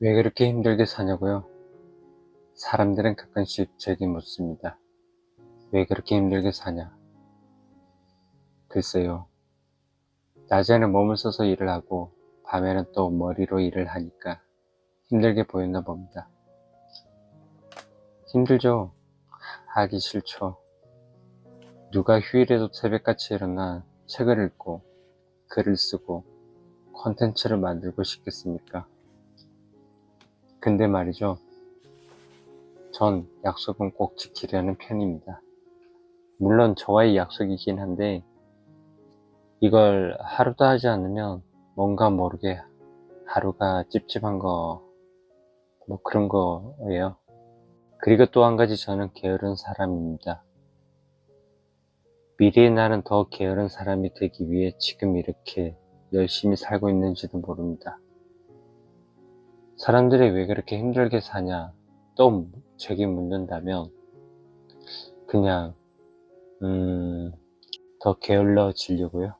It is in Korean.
왜 그렇게 힘들게 사냐고요? 사람들은 가끔씩 제게 묻습니다. 왜 그렇게 힘들게 사냐? 글쎄요. 낮에는 몸을 써서 일을 하고 밤에는 또 머리로 일을 하니까 힘들게 보였나 봅니다. 힘들죠? 하기 싫죠. 누가 휴일에도 새벽같이 일어나 책을 읽고 글을 쓰고 콘텐츠를 만들고 싶겠습니까? 근데 말이죠. 전 약속은 꼭 지키려는 편입니다. 물론 저와의 약속이긴 한데 이걸 하루도 하지 않으면 뭔가 모르게 하루가 찝찝한 거, 뭐 그런 거예요. 그리고 또 한 가지 저는 게으른 사람입니다. 미래의 나는 더 게으른 사람이 되기 위해 지금 이렇게 열심히 살고 있는지도 모릅니다. 사람들이 왜 그렇게 힘들게 사냐 또 제게 묻는다면 그냥 음, 더 게을러지려고요.